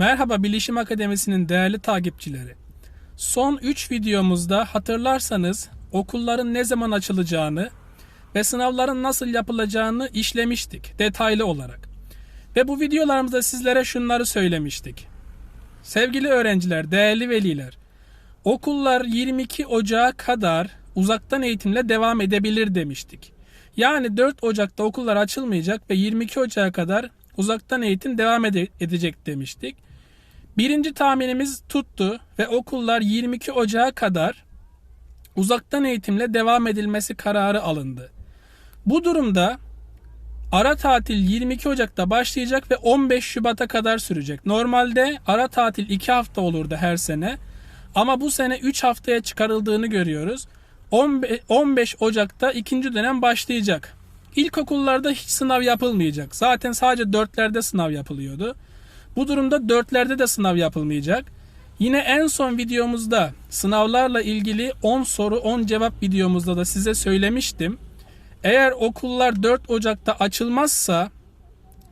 Merhaba Bilişim Akademisi'nin değerli takipçileri. Son 3 videomuzda hatırlarsanız okulların ne zaman açılacağını ve sınavların nasıl yapılacağını işlemiştik detaylı olarak. Ve bu videolarımızda sizlere şunları söylemiştik. Sevgili öğrenciler, değerli veliler, okullar 22 Ocağı kadar uzaktan eğitimle devam edebilir demiştik. Yani 4 Ocak'ta okullar açılmayacak ve 22 Ocak'a kadar uzaktan eğitim devam ede- edecek demiştik. Birinci tahminimiz tuttu ve okullar 22 Ocak'a kadar uzaktan eğitimle devam edilmesi kararı alındı. Bu durumda ara tatil 22 Ocak'ta başlayacak ve 15 Şubat'a kadar sürecek. Normalde ara tatil 2 hafta olurdu her sene ama bu sene 3 haftaya çıkarıldığını görüyoruz. 15 15 Ocak'ta ikinci dönem başlayacak. İlkokullarda hiç sınav yapılmayacak. Zaten sadece dörtlerde sınav yapılıyordu. Bu durumda dörtlerde de sınav yapılmayacak. Yine en son videomuzda sınavlarla ilgili 10 soru 10 cevap videomuzda da size söylemiştim. Eğer okullar 4 Ocak'ta açılmazsa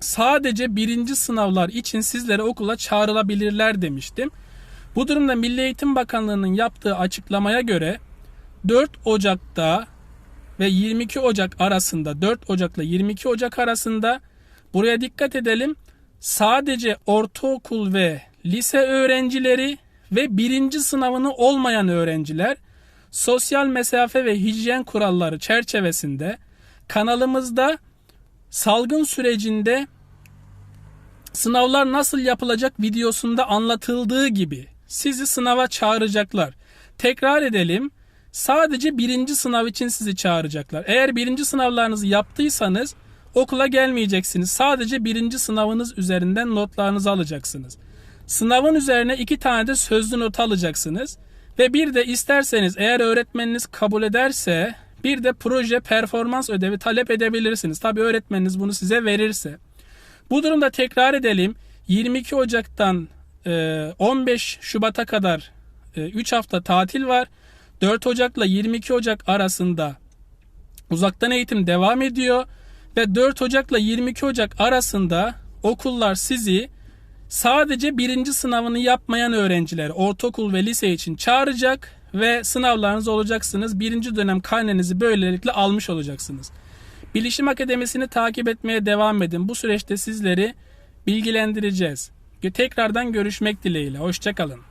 sadece birinci sınavlar için sizlere okula çağrılabilirler demiştim. Bu durumda Milli Eğitim Bakanlığı'nın yaptığı açıklamaya göre 4 Ocak'ta ve 22 Ocak arasında 4 Ocak'la 22 Ocak arasında buraya dikkat edelim. Sadece ortaokul ve lise öğrencileri ve birinci sınavını olmayan öğrenciler sosyal mesafe ve hijyen kuralları çerçevesinde kanalımızda salgın sürecinde sınavlar nasıl yapılacak videosunda anlatıldığı gibi sizi sınava çağıracaklar. Tekrar edelim. Sadece birinci sınav için sizi çağıracaklar. Eğer birinci sınavlarınızı yaptıysanız okula gelmeyeceksiniz. Sadece birinci sınavınız üzerinden notlarınızı alacaksınız. Sınavın üzerine iki tane de sözlü not alacaksınız. Ve bir de isterseniz eğer öğretmeniniz kabul ederse bir de proje performans ödevi talep edebilirsiniz. Tabi öğretmeniniz bunu size verirse. Bu durumda tekrar edelim. 22 Ocak'tan e, 15 Şubat'a kadar 3 hafta tatil var. 4 Ocak'la 22 Ocak arasında uzaktan eğitim devam ediyor ve 4 Ocak'la 22 Ocak arasında okullar sizi sadece birinci sınavını yapmayan öğrenciler ortaokul ve lise için çağıracak ve sınavlarınız olacaksınız. Birinci dönem karnenizi böylelikle almış olacaksınız. Bilişim Akademisi'ni takip etmeye devam edin. Bu süreçte sizleri bilgilendireceğiz. Tekrardan görüşmek dileğiyle. Hoşçakalın.